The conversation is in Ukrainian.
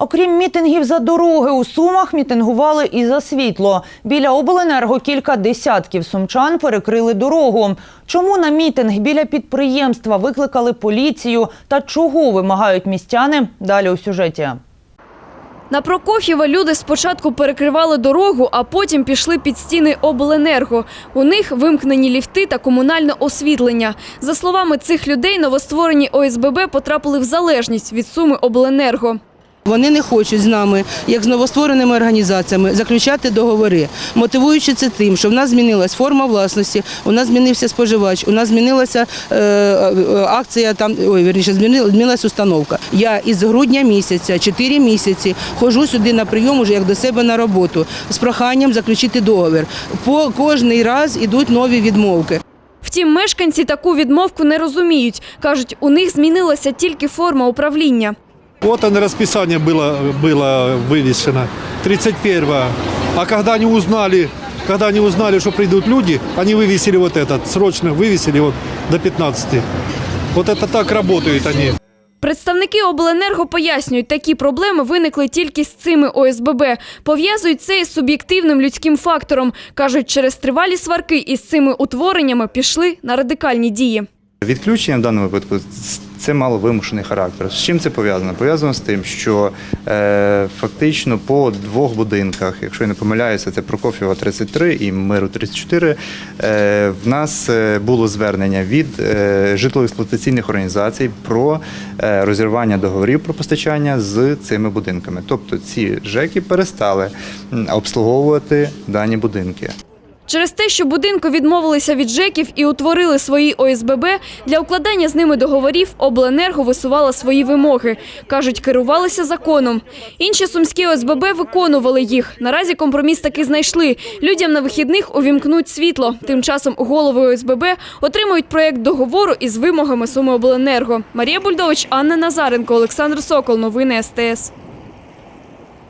Окрім мітингів за дороги, у Сумах мітингували і за світло. Біля обленерго кілька десятків сумчан перекрили дорогу. Чому на мітинг біля підприємства викликали поліцію та чого вимагають містяни? Далі у сюжеті. На Прокоф'єва люди спочатку перекривали дорогу, а потім пішли під стіни обленерго. У них вимкнені ліфти та комунальне освітлення. За словами цих людей, новостворені ОСББ потрапили в залежність від суми обленерго. Вони не хочуть з нами, як з новоствореними організаціями, заключати договори, мотивуючи це тим, що в нас змінилась форма власності, у нас змінився споживач, у нас змінилася е, е, акція, там ой, вірніше, змінила- змінилась установка. Я із грудня місяця, 4 місяці, ходжу сюди на прийом уже як до себе на роботу з проханням заключити договір. По кожний раз ідуть нові відмовки. Втім, мешканці таку відмовку не розуміють. Кажуть, у них змінилася тільки форма управління. Вот оно расписание было, было вывешено. 31 А когда они узнали, когда они узнали, что придут люди, они вывесили вот этот, срочно вывесили вот до 15. Вот это так работают они. Представники обленерго пояснюють, такі проблеми виникли тільки з цими ОСББ. Пов'язують це із суб'єктивним людським фактором. Кажуть, через тривалі сварки із цими утвореннями пішли на радикальні дії. Відключення в даному випадку це мало вимушений характер. З чим це пов'язано? Пов'язано з тим, що е, фактично по двох будинках, якщо я не помиляюся, це Прокоф'єва 33 і Миру 34, е, в нас е, було звернення від е, житлово-експлуатаційних організацій про е, розірвання договорів про постачання з цими будинками. Тобто ці ЖЕКи перестали обслуговувати дані будинки. Через те, що будинку відмовилися від ЖЕКів і утворили свої ОСББ, для укладання з ними договорів обленерго висувала свої вимоги. Кажуть, керувалися законом. Інші сумські ОСББ виконували їх. Наразі компроміс таки знайшли. Людям на вихідних увімкнуть світло. Тим часом голови ОСББ отримують проєкт договору із вимогами Сумиобленерго. Марія Бульдович, Анна Назаренко, Олександр Сокол. Новини СТС.